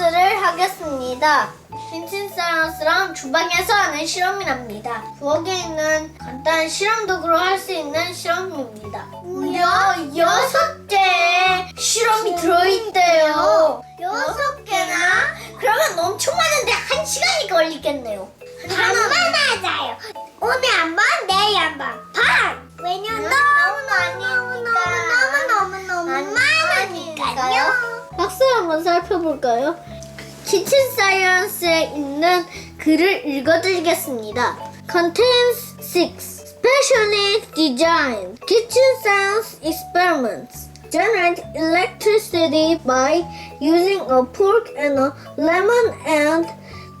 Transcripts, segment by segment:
사이언스를 하겠습니다. 신신 사이언스랑 주방에서 하는 실험이랍니다. 부엌에 있는 간단한 실험 도구로 할 수 있는 실험입니다. 무려 여섯 개의 실험이 들어있대요. 여섯 개나? 그러면 엄청 많은데 한 시간이 걸리겠네요. 하자 살펴볼까요? 키친 사이언스에 있는 글을 읽어드리겠습니다. Contains 6 specially designed kitchen science experiments. Generate electricity by using a fork and a lemon and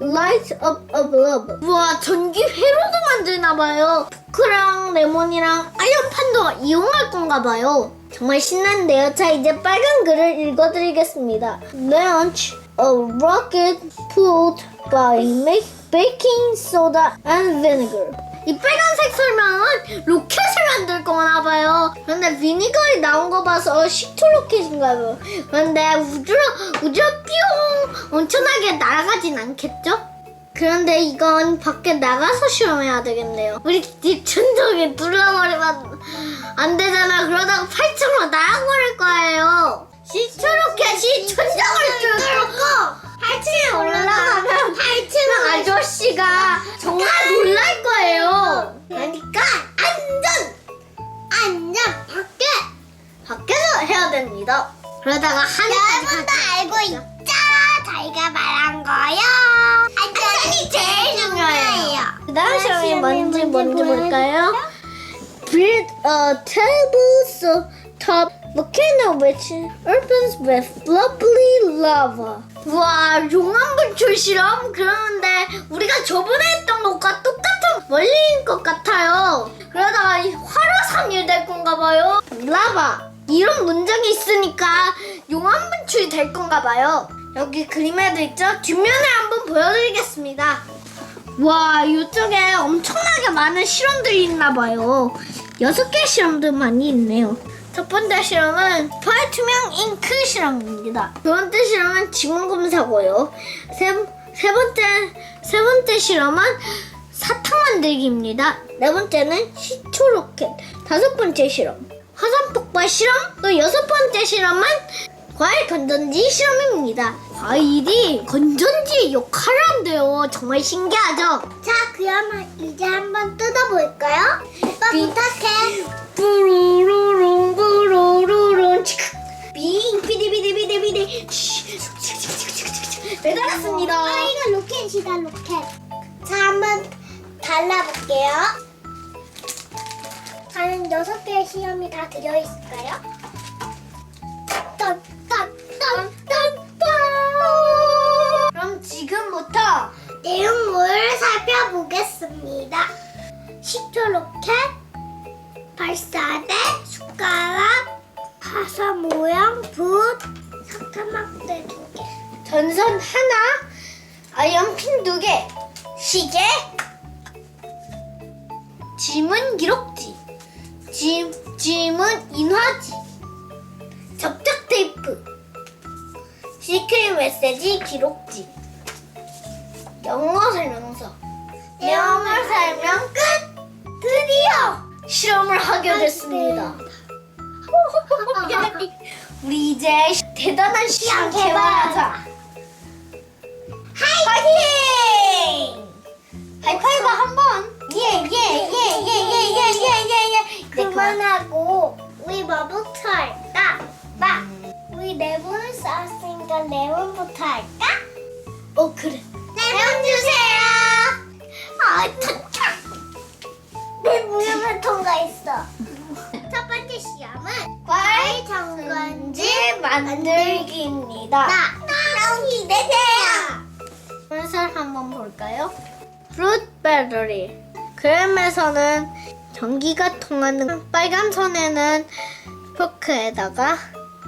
light up a bulb. 와 전기 회로도 만드나봐요. 포크랑 레몬이랑 아연판도 이용할 건가봐요. 정말 신난데요. 자 이제 빨간 글을 읽어드리겠습니다. Launch a rocket fueled by baking soda and vinegar. 이 빨간색 설명은 로켓을 만들 거나 봐요. 그런데 비니거리 나온 거 봐서 식초 로켓인가 봐요. 그런데 우주로 우주로 뿅 엄청나게 날아가진 않겠죠? 그런데 이건 밖에 나가서 실험해야 되겠네요. 우리 집 천정에 뚫어버리면 안 되잖아. 그러다가 팔천으로 날아버릴 거예요. 식초 로켓이 천정을 뚫고 8층에 올라가면 8층 아저씨가 정말 놀랄 거예요. 그러니까 안전! 안녕 밖에. 밖에서 해야 됩니다. 그러다가 하늘까지 여러분도. 알고 있죠? 저희가 말한 거요. 제일 중요해요. 그 다음 시험이 뭔지 뭔지 볼까요? Build a table top volcano which opens with bubbly lava. 와, 용암분출 실험? 그러는데 우리가 저번에 했던 것과 똑같은 원리인 것 같아요. 그러다가 이 활화산이 될 건가 봐요. 라바. 이런 문장이 있으니까 용암분출이 될 건가 봐요. 여기 그림에도 있죠? 뒷면을 한번 보여드리겠습니다. 와, 이쪽에 엄청나게 많은 실험들이 있나 봐요. 여섯 개 실험도 많이 있네요. 첫 번째 실험은 파투명 잉크 실험입니다. 두 번째 실험은 지문 검사고요. 세, 세 번째 세 번째 실험은 사탕 만들기입니다. 네 번째는 시초 로켓. 다섯 번째 실험 화산 폭발 실험. 또 여섯 번째 실험은 과일 건전지 실험입니다. 과일이 건전지의 역할을 한대요. 정말 신기하죠? 자, 그러면 이제 한번 뜯어볼까요? 오빠 비- 부탁해. 뿌루루룽 뿌루루룽 치크 빙 비디비디비디비디 매달았습니다. 아, 이거 로켓이다, 로켓. 자, 한번 달라볼게요. 과연 여섯 개의 시험이 다 들어있을까요? 화사 모양, 붓, 사탕막대 두 개. 전선 하나, 아연핀 두 개, 시계, 지문 기록지, 지, 지문 인화지, 접착 테이프, 시크릿 메시지 기록지, 영어 설명서, 영어 설명 끝! 드디어 실험을 하게 됐습니다. 우리 이제 대단한 시험 개발하자. 파이팅! 하이파이브 한 번. 예, 예, 예, 예, 예, 예, 예, 예, 예. 그만하고 우리 뭐부터 할까? 마. 우리 레몬을 쌓았으니까 레몬부터 할까? 어, 그래. 레몬 주세요. 아, 도착. 내 무릎을 통과했어. 첫 번째 시험은 과일 정건지 만들기입니다. 나. 나 기대돼요. 해설 한번 볼까요? 프루트 배터리. 그램에서는 전기가 통하는 빨간 선에는 포크에다가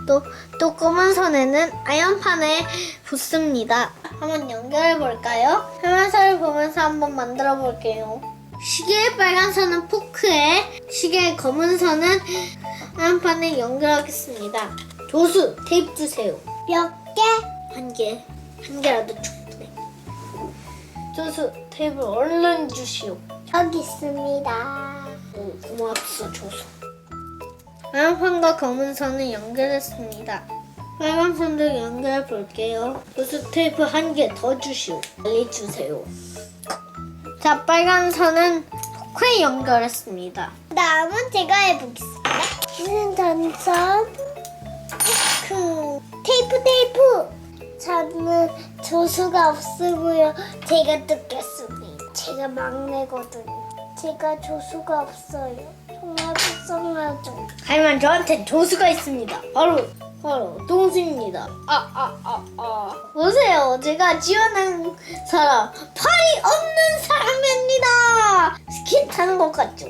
또, 또 검은 선에는 아연판에 붓습니다. 한번 연결해 볼까요? 해설을 보면서 한번 만들어 볼게요. 시계의 빨간 선은 포크에, 시계의 검은 선은 아연판에 연결하겠습니다. 조수, 테이프 주세요. 몇 개? 한 개. 한 개라도 충분해. 조수 테이블 얼른 주시오. 여기 있습니다. 오, 고맙소 조수. 빨간선과 검은 선을 연결했습니다. 빨간 선도 연결해 볼게요. 조수 테이프 한 개 더 주시오. 빨리 주세요. 자, 빨간 선은 꽤 연결했습니다. 다음은 제가 해보겠습니다. 이는 전선, 그 테이프 테이프. 저는 조수가 없으고요. 제가 뜯겠습니다. 제가 막내거든요. 제가 조수가 없어요. 정말 불쌍하죠. 하지만 저한테 조수가 있습니다. 바로 바로 동수입니다. 아 아 아 아. 보세요, 제가 지원한 사람 팔이 없는 사람입니다. 스키 타는 것 같죠?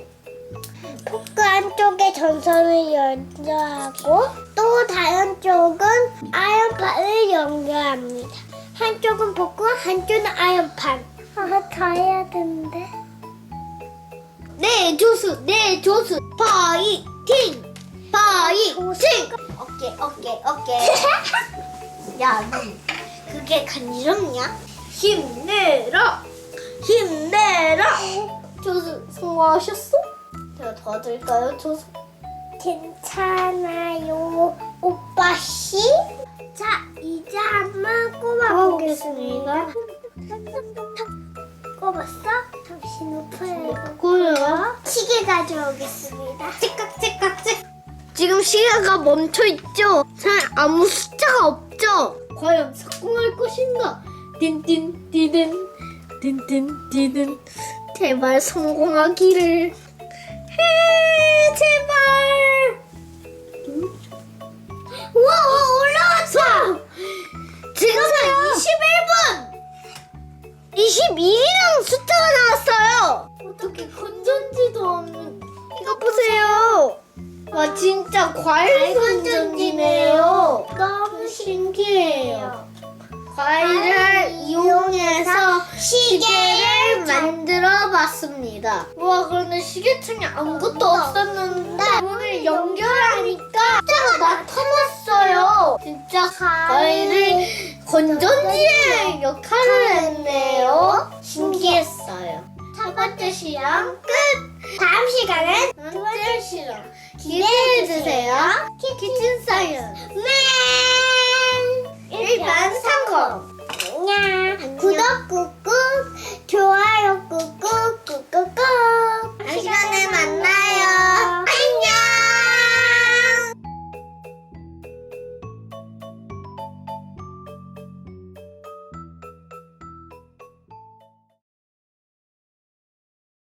포크 한쪽에 전선을 연결하고 또 다른 쪽은 아연판을 연결합니다. 한쪽은 포크, 한쪽은 아연판. 아, 다 해야 되는데. 네 조수, 네 조수, 파이팅, 파이팅. 오케이 오케이 오케이. 야, 너 그게 간지럽냐? 힘내라, 힘내라. 조수 성공하셨어? 제가 도와드릴까요, 조수? 괜찮아요, 오빠 씨. 자, 이제 한번 꼽아보겠습니다. 꼽았어? 잠시 높여요. 고요. 시계 가져오겠습니다. 찌깍찌깍찌. 지금 시계가 멈춰 있죠? 잘 아무 숫자가 없죠? 과연 성공할 것인가? 딘딘 디든 딘딘 디든 제발 성공하기를. 해 제발. 우와, 올라왔어! 지금은 21분. 22랑 숫자 진짜 과일 건전지네요. 너무 신기해요. 과일을 이용해서 시계를 만들어 봤습니다. 와 그런데 시계층에 아무것도 없었는데 오늘 연결하니까 숫자가 나타났어요. 진짜 과일을 건전지의 역할을 했네요. 신기했어요. 첫 번째 시험 끝. 다음 시간은 두 번째 시험 기대해 주세요. 키친 사이언스 맨! 일반 성공. 안녕. 구독 꾹꾹, 좋아요 꾹꾹